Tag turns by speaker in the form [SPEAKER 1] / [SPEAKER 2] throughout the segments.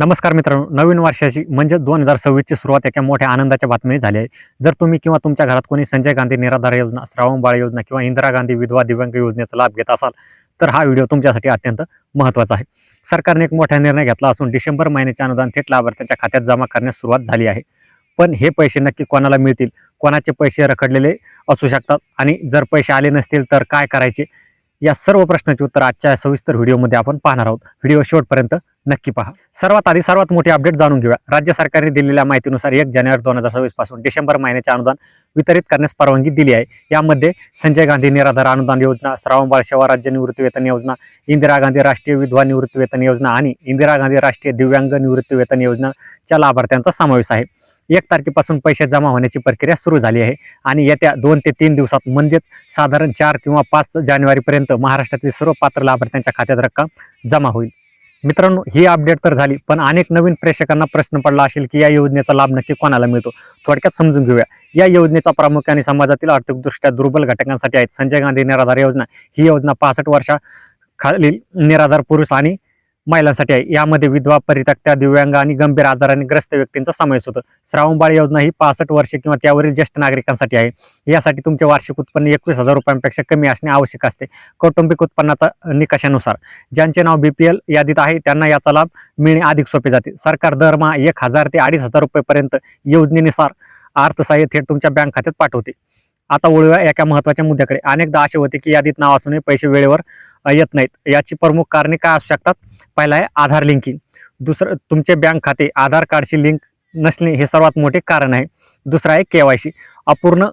[SPEAKER 1] नमस्कार मित्रांनो नवीन वर्षाची म्हणजे दोन हजार सव्वीसची सुरुवात एका मोठ्या आनंदाच्या बातमीने झाली आहे. जर तुम्ही किंवा तुमच्या घरात कोणी संजय गांधी निराधार योजना श्रावण बाळ योजना किंवा इंदिरा गांधी विधवा दिव्यांग योजनेचा लाभ घेत असाल तर हा व्हिडिओ तुमच्यासाठी अत्यंत महत्त्वाचा आहे. सरकारने एक मोठा निर्णय घेतला असून डिसेंबर महिन्याचे अनुदान थेट लाभार्थ्यांच्या खात्यात जमा करण्यास सुरुवात झाली आहे. पण हे पैसे नक्की कोणाला मिळतील? कोणाचे पैसे रखडलेले असू शकतात? आणि जर पैसे आले नसतील तर काय करायचे? या सर्व प्रश्नाची उत्तर आजच्या सविस्तर व्हिडिओमध्ये आपण पाहणार आहोत. व्हिडिओ शेवटपर्यंत नक्की पहा. सर्वात आधी सर्वात मोठी अपडेट जाणून घेऊया. राज्य सरकारने दिलेल्या माहितीनुसार एक जानेवारी दोन हजार सव्वीसपासून डिसेंबर महिन्याचे अनुदान वितरित करण्यास परवानगी दिली आहे. यामध्ये संजय गांधी निराधार अनुदान योजना श्रावणबाळ सेवा राज्य निवृत्ती वेतन योजना इंदिरा गांधी राष्ट्रीय विधवा निवृत्ती वेतन योजना आणि इंदिरा गांधी राष्ट्रीय दिव्यांग निवृत्ती वेतन योजनाच्या लाभार्थ्यांचा समावेश आहे. एक तारखेपासून पैसे जमा होण्याची प्रक्रिया सुरू झाली आहे. आणि येत्या दोन ते तीन दिवसात म्हणजेच साधारण चार किंवा पाच जानेवारीपर्यंत महाराष्ट्रातील सर्व पात्र लाभार्थ्यांच्या खात्यात रक्कम जमा होईल. मित्रांनो ही अपडेट तर झाली पण अनेक नवीन प्रेक्षकांना प्रश्न पडला असेल की या योजनेचा लाभ नक्की कोणाला मिळतो? थोडक्यात समजून घेऊया. या योजनेचा प्रामुख्याने समाजातील आर्थिकदृष्ट्या दुर्बल घटकांसाठी आहेत. संजय गांधी निराधार योजना ही योजना पासष्ट वर्षा खालील निराधार पुरुष आणि महिलांसाठी आहे. यामध्ये विधवा परित्यक्त्या दिव्यांग आणि गंभीर आजाराने ग्रस्त व्यक्तींचा समावेश होतो. श्रावणबाळ योजना ही पासष्ट वर्षे किंवा त्यावरील ज्येष्ठ नागरिकांसाठी आहे. यासाठी तुमचे वार्षिक उत्पन्न एकवीस हजार रुपयांपेक्षा कमी असणे आवश्यक असते. कौटुंबिक उत्पन्नाचा निकषानुसार ज्यांचे नाव बीपीएल यादीत आहे त्यांना याचा लाभ मिळणे अधिक सोपे जाते. सरकार दरमहा एक हजार ते अडीच हजार रुपयेपर्यंत योजनेनुसार अर्थसहाय्य थेट तुमच्या बँक खात्यात पाठवते. आता वळूया एका महत्त्वाच्या मुद्द्याकडे. अनेकदा असे होते की यादीत नाव असूनही पैसे वेळेवर येत नाहीत. याची प्रमुख कारणे काय असू शकतात? पहिला आहे आधार लिंकिंग दुसरं तुमचे बँक खाते आधार कार्डशी लिंक नसणे हे सर्वात मोठे कारण आहे. दुसरं आहे के वाय सी. अपूर्ण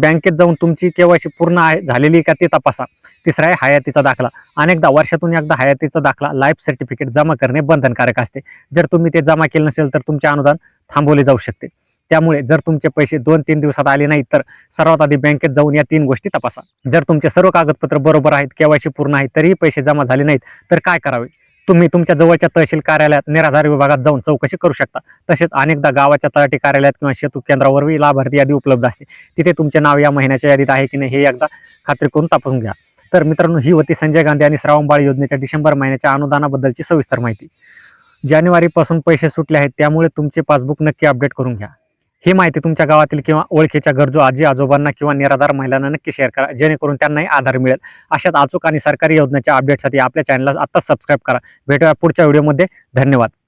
[SPEAKER 1] बँकेत जाऊन तुमची के वाय सी पूर्ण आहे झालेली का ते तपासा. तिसरा आहे हयातीचा दाखला. अनेकदा वर्षातून एकदा हयातीचा दाखला लाईफ सर्टिफिकेट जमा करणे बंधनकारक असते. जर तुम्ही ते जमा केले नसेल तर तुमचे अनुदान थांबवले जाऊ शकते. त्यामुळे जर तुमचे पैसे दोन तीन दिवसात आले नाहीत तर सर्वात आधी बँकेत जाऊन या तीन गोष्टी तपासा. जर तुमचे सर्व कागदपत्र बरोबर आहेत केवायसी पूर्ण आहे तरीही पैसे जमा झाले नाहीत तर काय करावे? तुम्ही तुमच्या जवळच्या तहसील कार्यालयात निराधार विभागात जाऊन चौकशी करू शकता. तसेच अनेकदा गावाच्या तलाठी कार्यालयात किंवा शेतू केंद्रावरही लाभार्थी यादी उपलब्ध असते. तिथे तुमचे नाव या महिन्याच्या यादीत आहे की नाही हे एकदा खात्री करून तपासून घ्या. तर मित्रांनो ही होती संजय गांधी आणि श्रावणबाळ योजनेच्या डिसेंबर महिन्याच्या अनुदानाबद्दलची सविस्तर माहिती. जानेवारीपासून पैसे सुटले आहेत त्यामुळे तुमचे पासबुक नक्की अपडेट करून घ्या. ही माहिती तुमच्या गावातील किंवा ओळखीच्या गरजू आजी आजोबांना किंवा निराधार महिलांना नक्की शेअर करा जेणेकरून त्यांनाही आधार मिळेल. अशाच अचूक आणि सरकारी योजनेच्या अपडेटसाठी आपल्या चॅनलला आत्ताच सबस्क्राईब करा. भेटूया पुढच्या व्हिडिओमध्ये धन्यवाद.